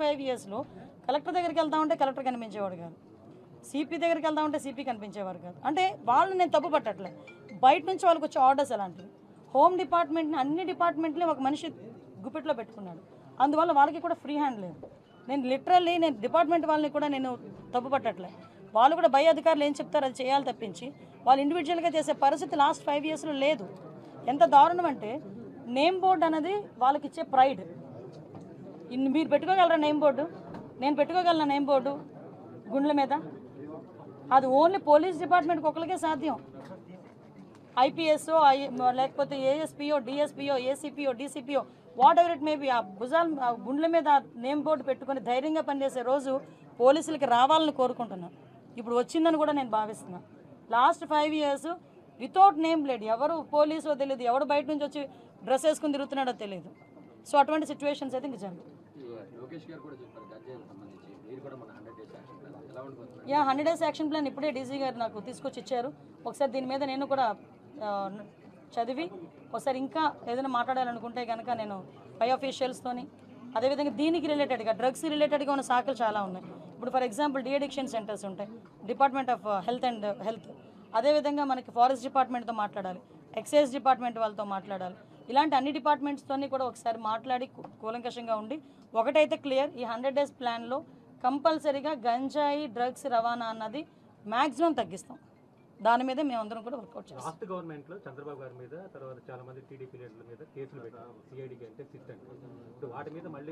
Five ఇయర్స్లో collector దగ్గరికి వెళ్తా ఉంటే కలెక్టర్ కనిపించేవాడు కాదు. సిపి దగ్గరికి వెళ్తా ఉంటే సిపి కనిపించేవారు కాదు. అంటే వాళ్ళు నేను తప్పు పట్టట్లే. బయట నుంచి వాళ్ళకి వచ్చే ఆర్డర్స్ అలాంటివి హోమ్ డిపార్ట్మెంట్ని అన్ని డిపార్ట్మెంట్ని ఒక మనిషి గుప్పెట్లో పెట్టుకున్నాడు. అందువల్ల వాళ్ళకి కూడా ఫ్రీ హ్యాండ్ లేదు. నేను లిటరల్లీ నేను డిపార్ట్మెంట్ వాళ్ళని కూడా నేను తప్పు పట్టట్లే. వాళ్ళు కూడా భయ అధికారులు ఏం చెప్తారు? అది చేయాలి తప్పించి. వాళ్ళు ఇండివిజువల్గా చేసే పరిస్థితి లాస్ట్ ఫైవ్ ఇయర్స్లో లేదు. ఎంత దారుణం అంటే నేమ్ బోర్డ్ అనేది వాళ్ళకి ఇచ్చే ప్రైడ్ ఇన్ని మీరు పెట్టుకోగలరా నేమ్ బోర్డు నేను పెట్టుకోగలను నేమ్ బోర్డు గుండ్ల మీద? అది ఓన్లీ పోలీస్ డిపార్ట్మెంట్కి ఒకరికే సాధ్యం. ఐపీఎస్ లేకపోతే ఏఎస్పీఓ డిఎస్పీఓ ఏసీపీఓ డీసీపీఓ వాట్ ఎవర్ ఇట్ మేబీ ఆ భుజాల ఆ గుండెల మీద నేమ్ బోర్డు పెట్టుకొని ధైర్యంగా పనిచేసే రోజు పోలీసులకి రావాలని కోరుకుంటున్నాను ఇప్పుడు వచ్చిందని కూడా నేను భావిస్తున్నాను last five years without name plate ఎవరు పోలీసో తెలియదు ఎవడు బయట నుంచి వచ్చి డ్రెస్ వేసుకుని తిరుగుతున్నాడో తెలియదు సో అటువంటి సిచ్యువేషన్స్ అయితే ఇంక ఉండబోతుంది yeah hundred days action plan ఇప్పుడే డీజీ గారు నాకు తీసుకొచ్చి ఇచ్చారు. ఒకసారి దీని మీద నేను కూడా చదివి ఒకసారి ఇంకా ఏదైనా మాట్లాడాలనుకుంటే కనుక నేను పై ఆఫీషియల్స్తోని అదేవిధంగా దీనికి రిలేటెడ్గా డ్రగ్స్ రిలేటెడ్గా ఉన్న శాఖలు చాలా ఉన్నాయి. ఇప్పుడు ఫర్ ఎగ్జాంపుల్ డిఅడిక్షన్ సెంటర్స్ ఉంటాయి. Department of health and health అదేవిధంగా మనకి ఫారెస్ట్ డిపార్ట్మెంట్తో మాట్లాడాలి. ఎక్సైజ్ డిపార్ట్మెంట్ వాళ్ళతో మాట్లాడాలి. ఇలాంటి అన్ని డిపార్ట్మెంట్స్తోని కూడా ఒకసారి మాట్లాడి కూలంకషంగా ఉండి ఒకటైతే క్లియర్ ఈ హండ్రెడ్ డేస్ ప్లాన్లో కంపల్సరీగా గంజాయి డ్రగ్స్ రవాణా అన్నది మ్యాక్సిమం తగ్గిస్తాం. దాని మీదే మేమందరం కూడా వర్కౌట్ చేస్తాం. లాస్ట్ గవర్నమెంట్లో చంద్రబాబు గారి మీద తర్వాత చాలా మంది టీడీపీ లీడర్ల మీద కేసులు పెట్టారు. సిఐడికి అంటే సిట్ అంటే. వాటి మీద మళ్ళీ